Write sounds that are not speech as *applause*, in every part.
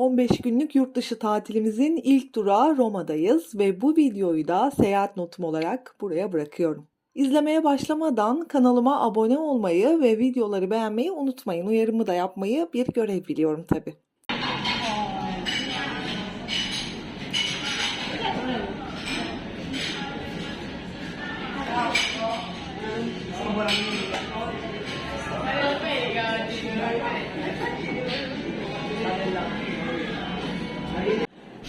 15 günlük yurt dışı tatilimizin ilk durağı Roma'dayız ve bu videoyu da seyahat notum olarak buraya bırakıyorum. İzlemeye başlamadan kanalıma abone olmayı ve videoları beğenmeyi unutmayın. Uyarımı da yapmayı bir görev biliyorum tabii.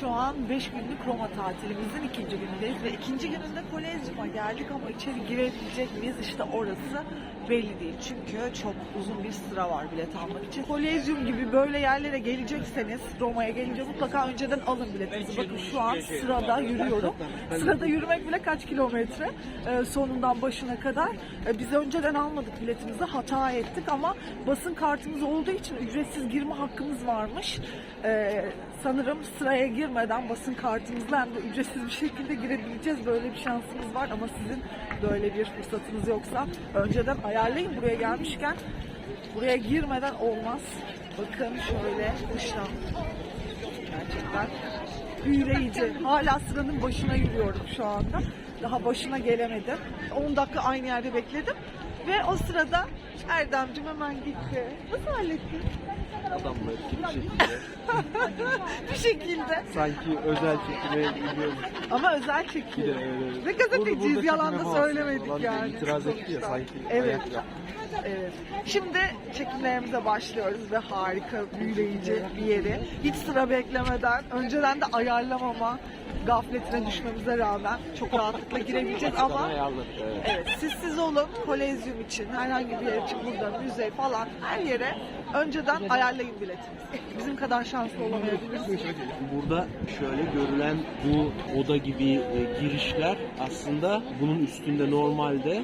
Şu an 5 günlük Roma tatilimizin ikinci günündeyiz ve ikinci gününde Kolezyum'a geldik ama içeri girebilecek miyiz işte orası belli değil. Çünkü çok uzun bir sıra var bilet almak için. Kolezyum gibi böyle yerlere gelecekseniz Roma'ya gelince mutlaka önceden alın biletinizi. Bakın şu an sırada yürüyorum. *laughs* Sırada yürümek bile kaç kilometre Ee, sonundan başına kadar. Ee, Biz önceden almadık biletimizi hata ettik ama basın kartımız olduğu için ücretsiz girme hakkımız varmış. Ee, sanırım sıraya girmeden basın kartımızla hem de ücretsiz bir şekilde girebileceğiz. Böyle bir şansımız var ama sizin böyle bir fırsatınız yoksa önceden ayarlayın buraya gelmişken. Buraya girmeden olmaz. Bakın şöyle dıştan. Gerçekten büyüleyici. Hala sıranın başına yürüyorum şu anda. Daha başına gelemedim. 10 dakika aynı yerde bekledim. Ve o sırada Erdemcim hemen gitti. Nasıl hallettin? adamla bir şekilde *laughs* Bir şekilde. sanki özel çekime gidiyormuş Ama özel bir çekiyor. de öyle. Ne gazeteciyiz yalan da çekim söylemedik yapamazsın. yani. İtiraz etti ya sanki Evet. Evet. Şimdi çekimlerimize başlıyoruz ve harika, büyüleyici bir yeri. Hiç sıra beklemeden, önceden de ayarlamama gafletine düşmemize rağmen çok rahatlıkla girebileceğiz ama. Evet, siz siz olun. Kolezyum için, herhangi bir yer için burada, müze falan her yere önceden ayarlayın biletinizi. *laughs* Bizim kadar şanslı olamayabilirsiniz. Burada şöyle görülen bu oda gibi e, girişler aslında bunun üstünde normalde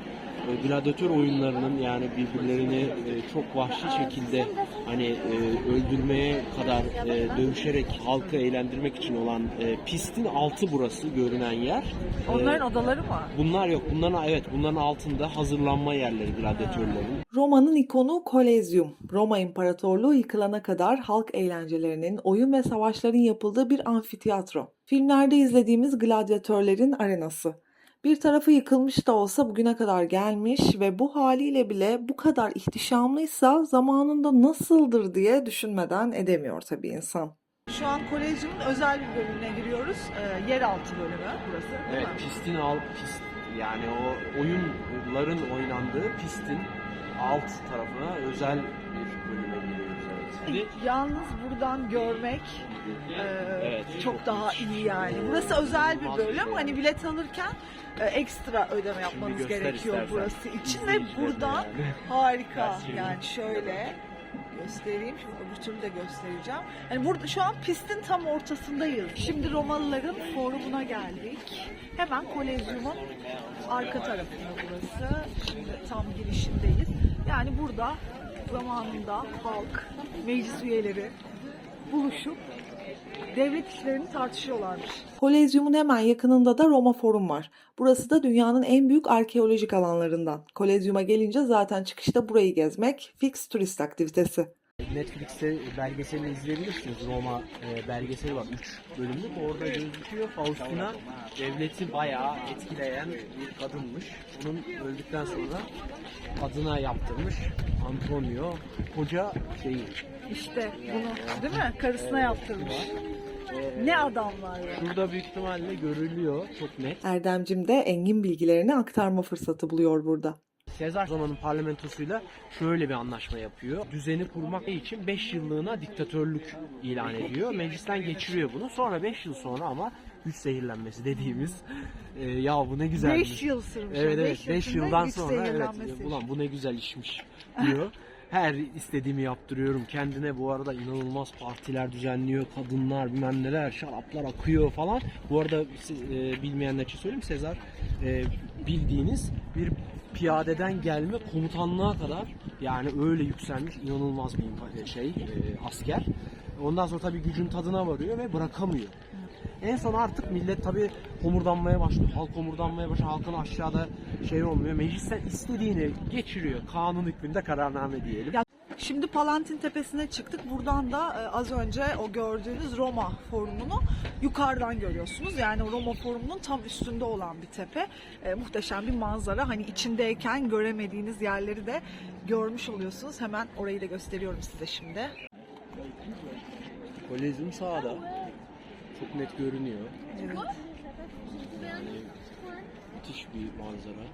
e, gladyatör oyunlarının yani birbirlerini e, çok vahşi şekilde hani e, öldürmeye kadar e, dövüşerek halkı eğlendirmek için olan e, pistin altı burası görünen yer. Onların odaları mı? Bunlar yok. Bunların evet bunların altında hazırlanma yerleri gladyatörlerin. Roma'nın ikonu Kolezyum. Roma İmparatorluğu yıkılana kadar halk eğlencelerinin, oyun ve savaşların yapıldığı bir amfiteyatro. Filmlerde izlediğimiz gladyatörlerin arenası. Bir tarafı yıkılmış da olsa bugüne kadar gelmiş ve bu haliyle bile bu kadar ihtişamlıysa zamanında nasıldır diye düşünmeden edemiyor tabii insan. Şu an Kolezyum'un özel bir bölümüne giriyoruz. Ee, yeraltı bölümü burası. Evet pistin alt pist yani o oyunların oynandığı pistin alt tarafına özel bir bölüme giriyoruz. Yalnız buradan görmek e, Evet, çok daha iyi yani. Burası özel bir bölüm. Hani bilet alırken e, ekstra ödeme yapmanız gerekiyor istersen. burası için ve buradan harika. Yani şöyle göstereyim. Şimdi öbür türlü de göstereceğim. Yani burada şu an pistin tam ortasındayız. Şimdi Romalıların forumuna geldik. Hemen Kolezyum'un arka tarafında burası. Şimdi tam girişindeyiz. Yani burada zamanında halk, meclis üyeleri buluşup devlet işlerini tartışıyorlarmış. Kolezyumun hemen yakınında da Roma Forum var. Burası da dünyanın en büyük arkeolojik alanlarından. Kolezyuma gelince zaten çıkışta burayı gezmek fix turist aktivitesi. Netflix'te belgeselini izleyebilirsiniz. Roma e, belgeseli var 3 bölümlük. Orada gözüküyor. Faustina devleti bayağı etkileyen bir kadınmış. Bunun öldükten sonra adına yaptırmış Antonio koca şeyi. İşte bunu değil mi? Karısına yaptırmış. Ne adamlar ya. Şurada büyük ihtimalle görülüyor çok net. Erdemcim de engin bilgilerini aktarma fırsatı buluyor burada. Sezar zamanın parlamentosuyla şöyle bir anlaşma yapıyor. Düzeni kurmak için 5 yıllığına diktatörlük ilan ediyor. Meclisten geçiriyor bunu. Sonra 5 yıl sonra ama güç zehirlenmesi dediğimiz e, ya bu ne güzelmiş. 5 yıl sürmüş. Evet evet Beş 5 yılında yıldan sonra evet ulan bu ne güzel işmiş diyor. Her istediğimi yaptırıyorum. Kendine bu arada inanılmaz partiler düzenliyor. Kadınlar bilmem neler şaraplar akıyor falan. Bu arada siz, e, bilmeyenler için söyleyeyim Sezar e, bildiğiniz bir piyadeden gelme komutanlığa kadar yani öyle yükselmiş inanılmaz bir impa- şey e, asker. Ondan sonra tabii gücün tadına varıyor ve bırakamıyor. En son artık millet tabii homurdanmaya başlıyor. Halk homurdanmaya başlıyor. Halkın aşağıda şey olmuyor. Meclisten istediğini geçiriyor. Kanun hükmünde kararname diyelim. Şimdi Palantin Tepesi'ne çıktık. Buradan da e, az önce o gördüğünüz Roma Forumu'nu yukarıdan görüyorsunuz. Yani Roma Forumu'nun tam üstünde olan bir tepe. E, muhteşem bir manzara. Hani içindeyken göremediğiniz yerleri de görmüş oluyorsunuz. Hemen orayı da gösteriyorum size şimdi. Kolezyum sağda. Çok net görünüyor. Evet. Yani müthiş bir manzara.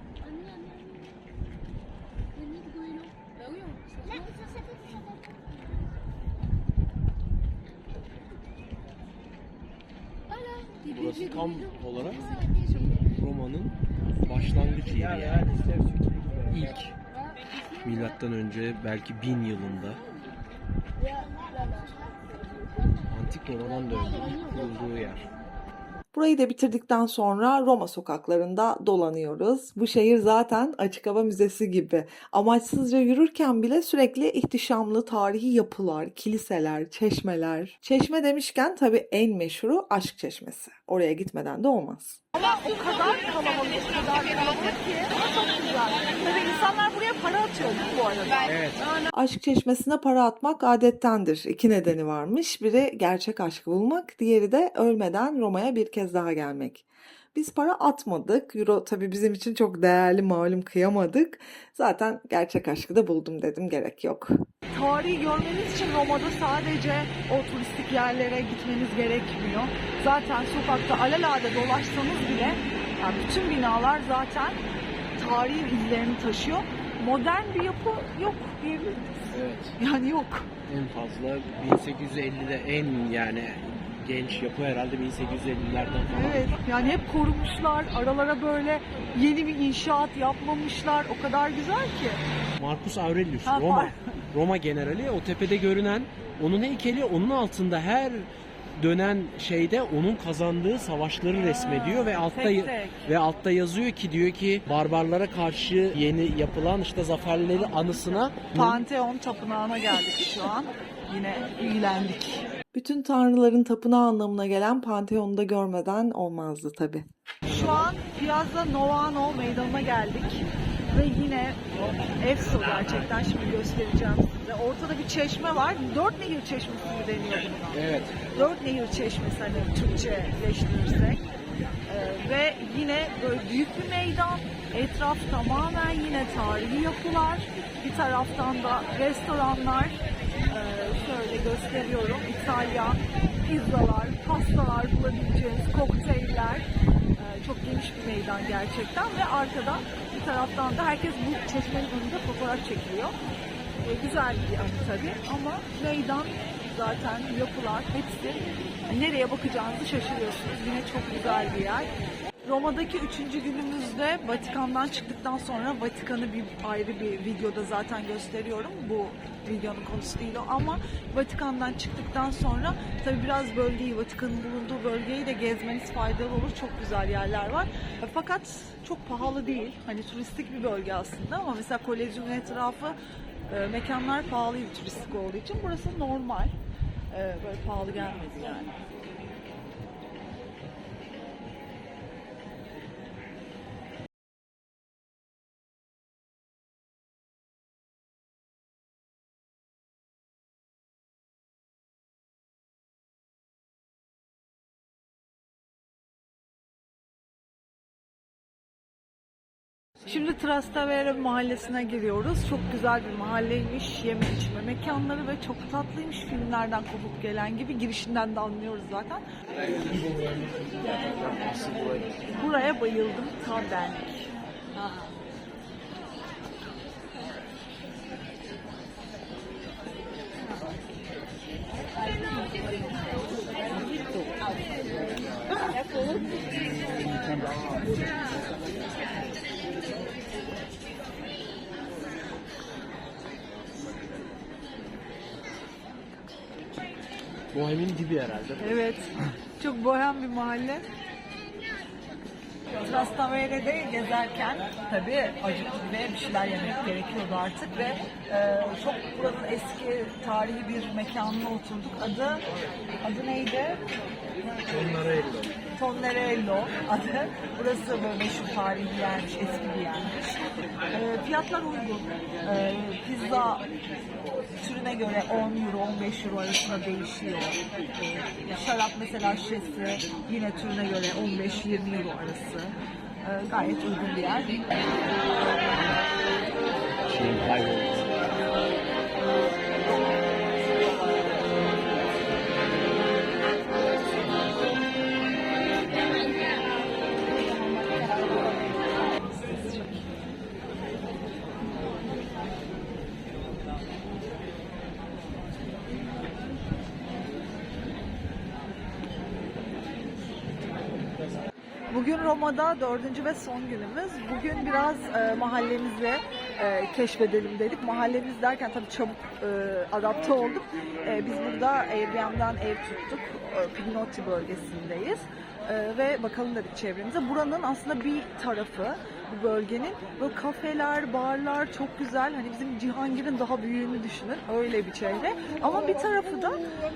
Burası tam olarak Roma'nın başlangıç yeri yani. İlk milattan önce belki bin yılında antik Roma'dan ilk kurulduğu yer. Burayı da bitirdikten sonra Roma sokaklarında dolanıyoruz. Bu şehir zaten açık hava müzesi gibi. Amaçsızca yürürken bile sürekli ihtişamlı tarihi yapılar, kiliseler, çeşmeler. Çeşme demişken tabii en meşhuru Aşk Çeşmesi. Oraya gitmeden de olmaz. Ama o kadar kalabalık, o kadar kalabalık ki çok güzel. Tabii insanlar buraya para atıyor bu arada. Aşk çeşmesine para atmak adettendir. İki nedeni varmış. Biri gerçek aşkı bulmak, diğeri de ölmeden Roma'ya bir kez daha gelmek. Biz para atmadık. Euro tabii bizim için çok değerli malum kıyamadık. Zaten gerçek aşkı da buldum dedim gerek yok. Tarihi görmeniz için Roma'da sadece o turistik yerlere gitmeniz gerekmiyor. Zaten sokakta alelade dolaşsanız bile yani bütün binalar zaten tarihi izlerini taşıyor. Modern bir yapı yok diyebiliriz. Evet. Yani yok. En fazla 1850'de en yani genç yapı herhalde 1850'lerden falan. Evet. Yani hep korumuşlar. Aralara böyle yeni bir inşaat yapmamışlar. O kadar güzel ki. Marcus Aurelius Ha, Roma. Roma generali o tepede görünen onun heykeli onun altında her dönen şeyde onun kazandığı savaşları resmediyor ve altta tek tek. ve altta yazıyor ki diyor ki barbarlara karşı yeni yapılan işte zaferleri anısına Panteon tapınağına geldik şu an. Yine ilgilendik. Bütün tanrıların tapınağı anlamına gelen Panteon'u da görmeden olmazdı tabi. Şu an Piazza Novano meydanına geldik. Ve yine Efso gerçekten şimdi göstereceğim size. Ortada bir çeşme var. Dört nehir çeşmesi mi deniyor buna? evet Dört nehir çeşmesi hani Türkçeleştirirsek. Ee, ve yine böyle büyük bir meydan. Etraf tamamen yine tarihi yapılar. Bir taraftan da restoranlar. Ee, şöyle gösteriyorum. İtalyan pizzalar, pastalar bulabileceğiniz kokteyller. Çok geniş bir meydan gerçekten ve arkada bir taraftan da herkes bu çeşmenin önünde fotoğraf çekiliyor. Ee, güzel bir anı tabii ama meydan zaten yapılar hepsi nereye bakacağınızı şaşırıyorsunuz. Yine çok güzel bir yer. Roma'daki üçüncü günümüzde Vatikan'dan çıktıktan sonra Vatikan'ı bir ayrı bir videoda zaten gösteriyorum. Bu videonun konusu değil o ama Vatikan'dan çıktıktan sonra tabii biraz bölgeyi, Vatikan'ın bulunduğu bölgeyi de gezmeniz faydalı olur. Çok güzel yerler var. Fakat çok pahalı değil. Hani turistik bir bölge aslında ama mesela Kolezyum'un etrafı e, mekanlar pahalıydı turistik olduğu için. Burası normal. E, böyle pahalı gelmedi yani. Şimdi Trastevere mahallesine giriyoruz. Çok güzel bir mahalleymiş. Yeme içme mekanları ve çok tatlıymış. Filmlerden kopup gelen gibi. Girişinden de anlıyoruz zaten. Buraya bayıldım. Tam benlik. Bohem'in dibi herhalde. Evet. Çok bohem bir mahalle. Trastavere'de gezerken tabii acıktık ve bir şeyler yemek gerekiyordu artık ve e, çok buranın eski tarihi bir mekanına oturduk. Adı adı neydi? Onlara ello. Tonnerello adı. Burası böyle meşhur tarihi yermiş, eski bir yermiş. Ee, fiyatlar uygun. Ee, pizza türüne göre 10 euro, 15 euro arasında değişiyor. Ee, şarap mesela şişesi yine türüne göre 15-20 euro arası. Ee, gayet uygun bir yer. Bugün Roma'da dördüncü ve son günümüz. Bugün biraz e, mahallemizi e, keşfedelim dedik. Mahallemiz derken tabii çabuk e, adapte olduk. E, biz burada Airbnb'den ev tuttuk. E, Pignotti bölgesindeyiz. E, ve bakalım dedik çevremize. Buranın aslında bir tarafı bu bölgenin böyle kafeler, barlar çok güzel. Hani bizim Cihangir'in daha büyüğünü düşünün. Öyle bir çevre. Ama bir tarafı da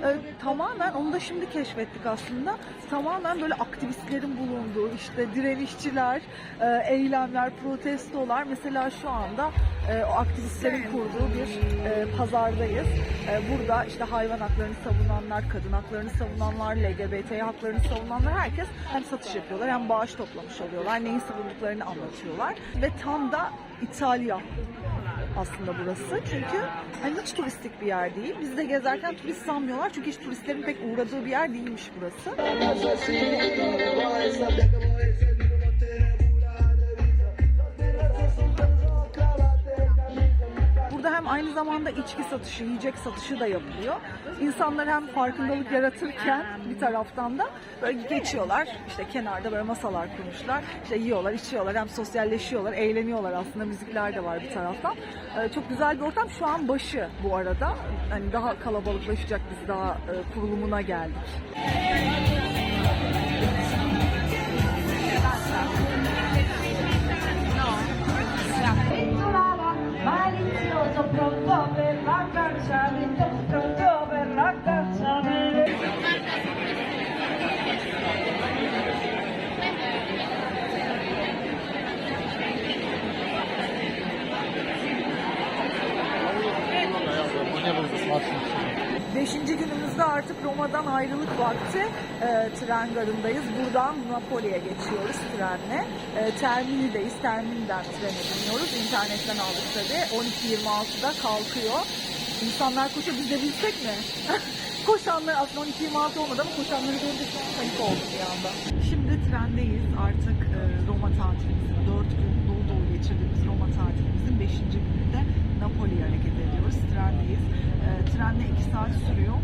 e, tamamen onu da şimdi keşfettik aslında. Tamamen böyle aktivistlerin bulunduğu işte direnişçiler, e, eylemler, protestolar. Mesela şu anda e, o aktivistlerin kurduğu bir e, pazardayız. E, burada işte hayvan haklarını savunanlar, kadın haklarını savunanlar, LGBT haklarını savunanlar herkes hem satış yapıyorlar hem bağış toplamış oluyorlar. Neyi savunduklarını anlatıyorlar. Ve tam da İtalya aslında burası. Çünkü hani hiç turistik bir yer değil. Biz de gezerken turist sanmıyorlar. Çünkü hiç turistlerin pek uğradığı bir yer değilmiş burası. Aynı zamanda içki satışı, yiyecek satışı da yapılıyor. İnsanlar hem farkındalık yaratırken bir taraftan da böyle geçiyorlar. İşte kenarda böyle masalar kurmuşlar. İşte yiyorlar, içiyorlar, hem sosyalleşiyorlar, eğleniyorlar aslında. Müzikler de var bir taraftan. Ee, çok güzel bir ortam. Şu an başı bu arada. Hani daha kalabalıklaşacak biz daha e, kurulumuna geldik. Günümüzde artık Roma'dan ayrılık vakti e, tren garındayız. Buradan Napoli'ye geçiyoruz trenle. E, Termini'deyiz. Termini'den trene biniyoruz. İnternetten aldık tabii. 12.26'da kalkıyor. İnsanlar koşuyor. Biz de bilsek mi? *laughs* Koşanlar aslında 12.26 olmadı ama koşanları görünce an panik olduk bir anda. Şimdi trendeyiz. Artık e, Roma tatilimizin 4 gün dolu dolu geçirdiğimiz Roma tatilimizin 5. gününde Napoli'ye hareket ediyoruz. Trendeyiz. E, trenle 2 saat sürüyor.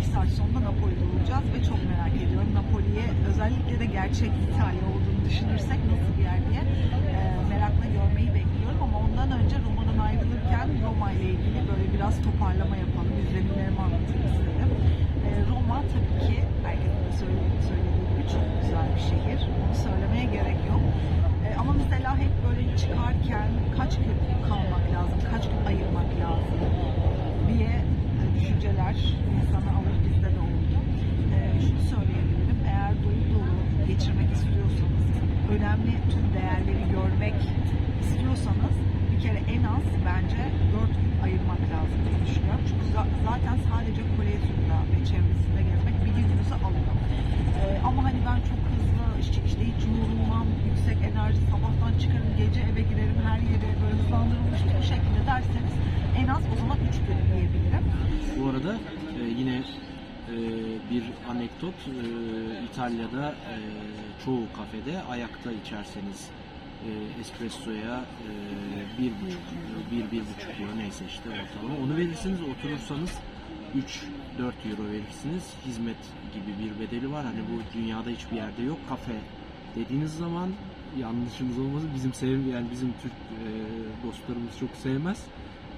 2 saat sonra Napoli'de olacağız ve çok merak ediyorum. Napoli'ye özellikle de gerçek İtalya olduğunu düşünürsek nasıl bir yer diye e, merakla görmeyi bekliyorum. Ama ondan önce Roma'dan ayrılırken Roma ile ilgili böyle biraz toparlama yapalım. İzlenimlerimi anlatayım istedim. E, Roma tabii ki herkesin de söylediği, söylediği gibi çok güzel bir şehir. Onu söylemeye gerek yok. E, ama mesela hep böyle çıkarken kaç gün kalmak lazım, kaç gün ayırmak lazım diye düşünceler insanı alır bizde de oldu. E, şunu söyleyebilirim, eğer dolu dolu geçirmek istiyorsanız, önemli tüm değerleri görmek istiyorsanız bir kere en az bence 4 gün ayırmak lazım diye düşünüyorum. Çünkü za- zaten sadece Kolezyum'da ve çevresinde gezmek bir gününüzü alıyor. E, ama hani ben çok hızlı, işte, işte hiç yorulmam, yüksek enerji, sabahtan çıkarım, gece eve girerim, her yere böyle hızlandırılmış bir şekilde derseniz en az o zaman 3 gün diyebilirim. Bu arada e, yine e, bir anekdot. E, İtalya'da e, çoğu kafede ayakta içerseniz e, espressoya e, bir buçuk bir, bir buçuk euro neyse işte ortalama. Onu verirsiniz oturursanız 3-4 euro verirsiniz. Hizmet gibi bir bedeli var. Hani bu dünyada hiçbir yerde yok. Kafe dediğiniz zaman yanlışımız olmasın bizim sev yani bizim Türk e, dostlarımız çok sevmez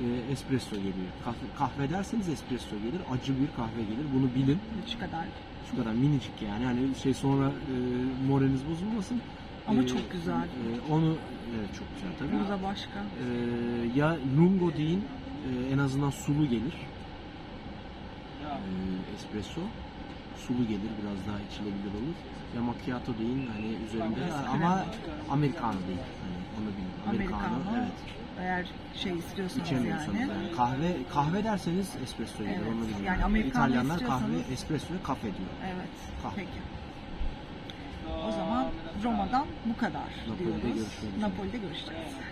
e, espresso geliyor. Kahve, kahve derseniz espresso gelir. Acı bir kahve gelir. Bunu bilin. Şu kadar. Şu kadar minicik yani. Hani şey sonra e, moraliniz bozulmasın. Ama E, çok güzel. e, onu evet çok güzel tabii. Burada başka. E, ya lungo deyin e, en azından sulu gelir. E, espresso. sulu gelir biraz daha içilebilir olur. Ya macchiato değil hani üzerinde ama krem. americano değil. Hani onu bilin. Americano, Americano. evet. Eğer şey istiyorsanız yani. yani. Kahve kahve derseniz espresso Evet, onu bilin. yani americano İtalyanlar kahve istiyorsanız- espresso ve kafe diyor. Evet. Kahve. Peki. O zaman Roma'dan bu kadar Napoli'de diyoruz. görüşmek üzere. Napoli'de görüşeceğiz.